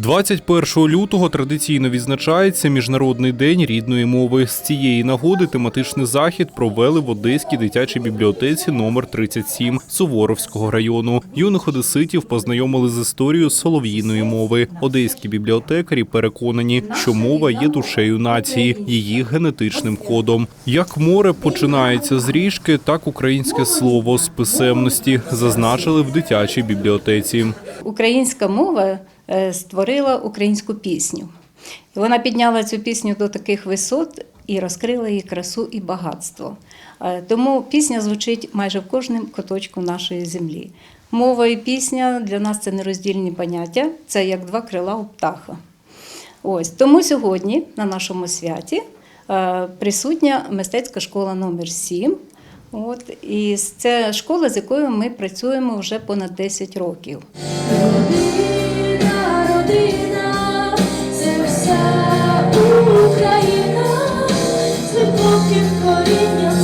21 лютого традиційно відзначається Міжнародний день рідної мови. З цієї нагоди тематичний захід провели в Одеській дитячій бібліотеці номер 37 Суворовського району. Юних одеситів познайомили з історією солов'їної мови. Одеські бібліотекарі переконані, що мова є душею нації, її генетичним кодом. Як море починається з ріжки, так українське слово з писемності зазначили в дитячій бібліотеці. Українська мова створила українську пісню. І вона підняла цю пісню до таких висот і розкрила її красу і багатство. Е, Тому пісня звучить майже в кожному куточку нашої землі. Мова і пісня для нас це нероздільні поняття, це як два крила у птаха. Ось тому сьогодні на нашому святі е, присутня мистецька школа номер 7 От, і це школа, з якою ми працюємо вже понад 10 років. Родина, це вся Україна, з глибоким корінням,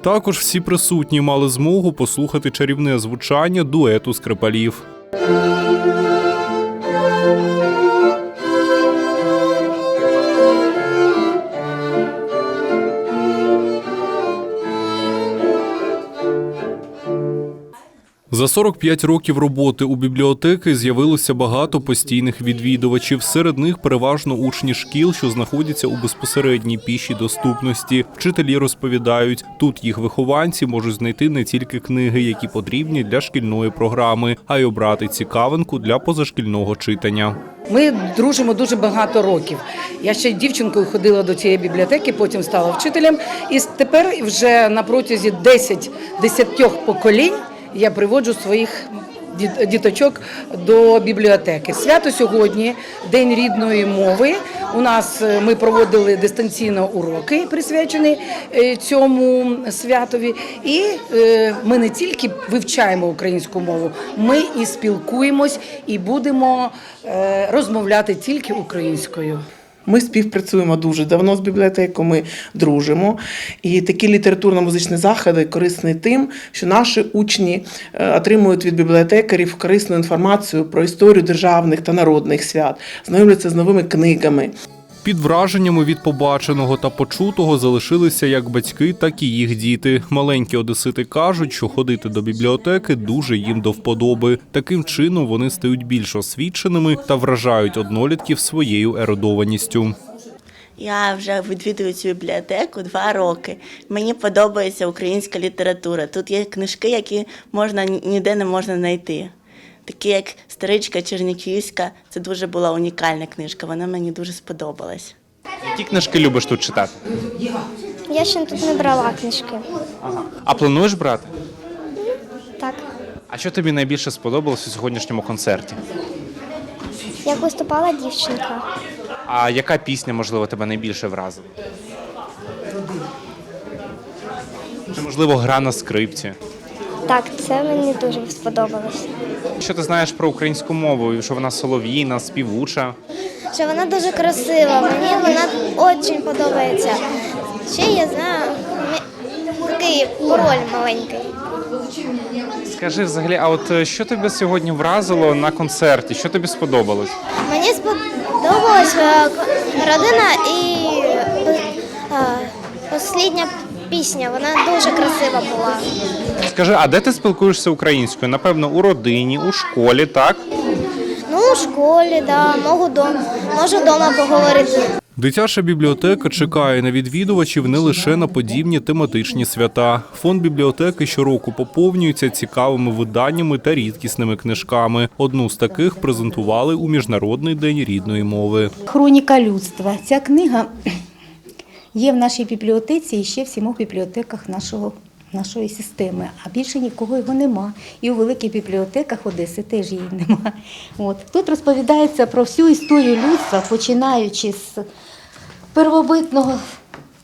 Також всі присутні мали змогу послухати чарівне звучання дуету скрипалів. За 45 років роботи у бібліотеки з'явилося багато постійних відвідувачів. Серед них переважно учні шкіл, що знаходяться у безпосередній пішій доступності. Вчителі розповідають, тут їх вихованці можуть знайти не тільки книги, які потрібні для шкільної програми, а й обрати цікавинку для позашкільного читання. Ми дружимо дуже багато років. Я ще дівчинкою ходила до цієї бібліотеки, потім стала вчителем. І тепер вже на протязі 10 десятьох поколінь я приводжу своїх діточок до бібліотеки. Свято сьогодні, День рідної мови. У нас е, ми проводили дистанційно уроки, присвячені е, цьому святові. І е, ми не тільки вивчаємо українську мову, ми і спілкуємось, і будемо розмовляти тільки українською. Ми співпрацюємо дуже давно з бібліотекою, ми дружимо. І такі літературно-музичні заходи корисні тим, що наші учні е, отримують від бібліотекарів корисну інформацію про історію державних та народних свят, знайомляться з новими книгами. Під враженнями від побаченого та почутого залишилися як батьки, так і їх діти. Маленькі одесити кажуть, що ходити до бібліотеки дуже їм до вподоби. Таким чином вони стають більш освіченими та вражають однолітків своєю ерудованістю. Я вже відвідую цю бібліотеку два роки. Мені подобається українська література. Тут є книжки, які можна ніде не можна знайти. Такі як Старичка Черніківська, це дуже була унікальна книжка. Вона мені дуже сподобалась. Які книжки любиш тут читати? Я ще тут не брала книжки. А плануєш брати? Так. А що тобі найбільше сподобалось у сьогоднішньому концерті? Як виступала дівчинка. А яка пісня, можливо, тебе найбільше вразила? Чи, можливо, гра на скрипці? Так, це мені дуже сподобалось. Що ти знаєш про українську мову? Що вона солов'їна, співуча? Що вона дуже красива, мені вона дуже подобається. Ще я знаю такий король маленький. Скажи взагалі, а от е, що тебе сьогодні вразило на концерті? Що тобі сподобалось? Мені сподобалась е, родина і е, послідня пісня. Вона дуже красива була. Скажи, а де ти спілкуєшся українською? Напевно, у родині, у школі, так? Ну, у школі, да, можу дома, можу вдома поговорити. Дитяча бібліотека чекає на відвідувачів не лише на подібні тематичні свята. Фонд бібліотеки щороку поповнюється цікавими виданнями та рідкісними книжками. Одну з таких презентували у Міжнародний день рідної мови. Хроніка людства. Ця книга є в нашій бібліотеці і ще в сімох бібліотеках нашого. Нашої системи, а більше нікого його нема. І у великих бібліотеках Одеси теж її нема. От. Тут розповідається про всю історію людства, починаючи з первобитного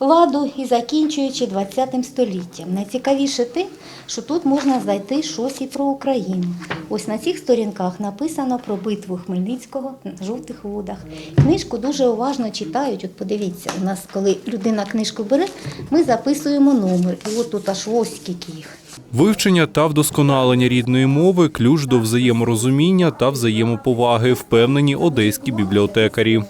ладу і закінчуючи 20 століттям. Найцікавіше те, що тут можна знайти щось і про Україну. Ось на цих сторінках написано про битву Хмельницького на жовтих водах. Книжку дуже уважно читають. От подивіться, у нас, коли людина книжку бере, ми записуємо номер. І от тут аж ось скільки їх. Вивчення та вдосконалення рідної мови ключ до взаєморозуміння та взаємоповаги, впевнені одеські бібліотекарі.